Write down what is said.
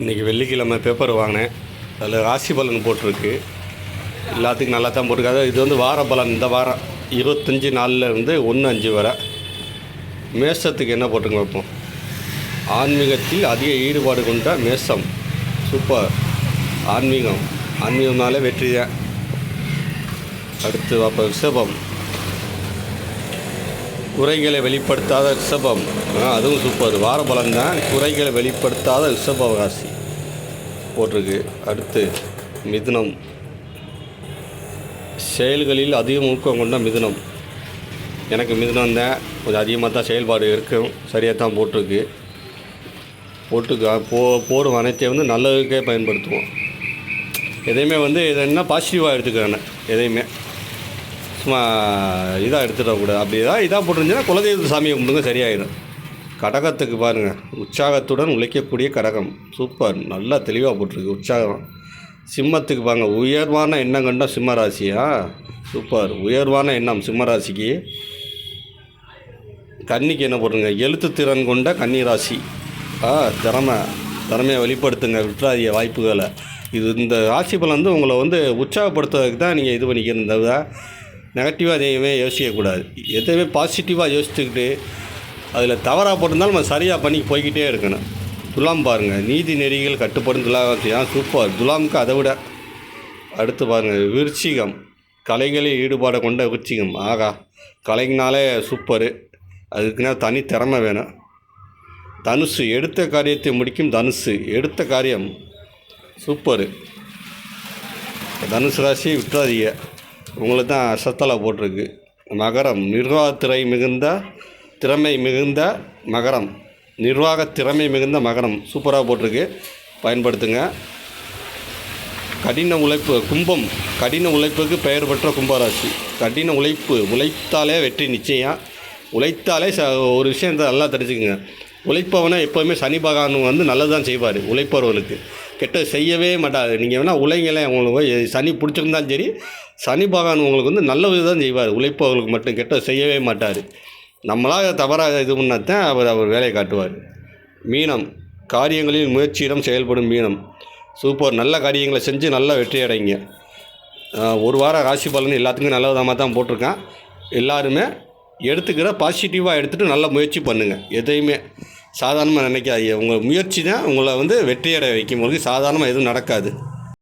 இன்றைக்கி வெள்ளிக்கிழமை பேப்பர் வாங்கினேன். அதில் ராசி பலன் போட்டிருக்கு. எல்லாத்துக்கும் நல்லா தான் போட்டிருக்காது இது வந்து வார பலன். இந்த வாரம் இருபத்தஞ்சி நாளில் இருந்து ஒன்று அஞ்சு வரை. மேஷத்துக்கு என்ன போட்டுங்க வைப்போம் ஆன்மீகத்தில் அதிக ஈடுபாடு கொண்ட மேஷம். சூப்பர் ஆன்மீகம். ஆன்மீகம்னாலே வெற்றி தான். அடுத்து அப்போ ரிஷபம் குறைகளை வெளிப்படுத்தாத ரிஷபம். அதுவும் சூப்பர் வார பலன் தான் குறைகளை வெளிப்படுத்தாத ரிஷப ராசி. போட்டிருக்கு. அடுத்து மிதுனம். செயல்களில் அதிக ஊக்கம் கொண்ட மிதுனம். எனக்கு மிதுனம் தான். கொஞ்சம் அதிகமாக தான் செயல்பாடு இருக்கும். சரியாக தான் போட்டிருக்கு. போட்டுக்கா போ போடும் அனைத்தையும் வந்து நல்லதுக்கே பயன்படுத்துவோம். எதையுமே வந்து இதை என்ன பாசிட்டிவாக எடுத்துக்கிறேன் எதையுமே. சும்மா இதாக எடுத்துடக்கூடாது அப்படி இதாக இதாக போட்டிருந்துச்சுன்னா குலதெய்வ சாமியை கும்பிடுங்க சரியாயிடும் கடகத்துக்கு பாருங்கள் உற்சாகத்துடன் உழைக்கக்கூடிய கடகம். சூப்பர் நல்லா தெளிவாக போட்டிருக்கு உற்சாகம். சிம்மத்துக்கு பாருங்க. உயர்வான எண்ணம் கண்ட சிம்ம ராசியா சூப்பர் உயர்வான எண்ணம் சிம்ம ராசிக்கு கன்னிக்கு என்ன போட்டுருங்க? எழுத்து திறன் கொண்ட கன்னி ராசி ஆ திறமை. திறமையை வெளிப்படுத்துங்க. விட்டுறாதிய வாய்ப்புகளை. இது இந்த ராசி பலன் வந்து உங்களை வந்து உற்சாகப்படுத்துறதுக்கு தான் நீங்கள் இது பண்ணிக்கணும் நெகட்டிவாக எதையுமே யோசிக்கக்கூடாது எதையுமே பாசிட்டிவாக யோசிச்சுக்கிட்டு அதில் தவறாக போட்டிருந்தாலும் நம்ம சரியாக பண்ணி போய்கிட்டே இருக்கணும். துலாம் பாருங்கள் நீதி நெறிகள் கட்டுப்படும் துலாம் சூப்பர் துலாமுக்கு அதை விட அடுத்து பாருங்கள் விருச்சிகம். கலைகளில் ஈடுபாடு கொண்ட விருச்சிகம். ஆகா கலைஞனாலே சூப்பரு அதுக்குன்னா தனி திறமை வேணும். தனுசு எடுத்த காரியத்தை முடிக்கும் தனுசு. எடுத்த காரியம் சூப்பரு தனுசு ராசி விட்டுறாதீங்க. உங்களுக்கு தான் சத்தலா போட்டிருக்கு. மகரம் நிர்வாகத்திறை மிகுந்த திறமை மிகுந்த மகரம். நிர்வாக திறமை மிகுந்த மகரம். சூப்பராக போட்டிருக்கு. பயன்படுத்துங்க. கடின உழைப்பு கும்பம். கடின உழைப்புக்கு பெயர் பெற்ற கும்பராசி. கடின உழைப்பு உழைத்தாலே வெற்றி நிச்சயம். உழைத்தாலே ச ஒரு விஷயத்தை நல்லா தெரிஞ்சுக்குங்க. உழைப்பவனை எப்போவுமே சனி பகவான் வந்து நல்லது தான் செய்வார் உழைப்பவர்களுக்கு. கெட்ட செய்யவே மாட்டார். நீங்கள் வேணால் உழைங்களே உங்களுக்கு சனி பிடிச்சிருந்தாலும் சரி சனி பகவான் உங்களுக்கு வந்து நல்லது தான் செய்வார். உழைப்பவர்களுக்கு மட்டும் கெட்ட செய்யவே மாட்டார். நம்மளாக தவறாக இது பண்ணால் தான் அவர் அவர் வேலையை காட்டுவார். மீனம் காரியங்களில் முயற்சியிடம் செயல்படும் மீனம். சூப்பர். நல்ல காரியங்களை செஞ்சு நல்லா வெற்றி அடைங்க. ஒரு வாரம் ராசி பலன் எல்லாத்துக்கும் நல்ல விதமாக தான் போட்டிருக்கேன். எல்லாருமே எடுத்துக்கிற பாசிட்டிவாக எடுத்துகிட்டு நல்ல முயற்சி பண்ணுங்கள் எதையுமே சாதாரணமாக நினைக்காதீங்க. உங்கள் முயற்சி தான் உங்களை வந்து வெற்றியடை வைக்கும் பொழுது சாதாரணமாக எதுவும் நடக்காது.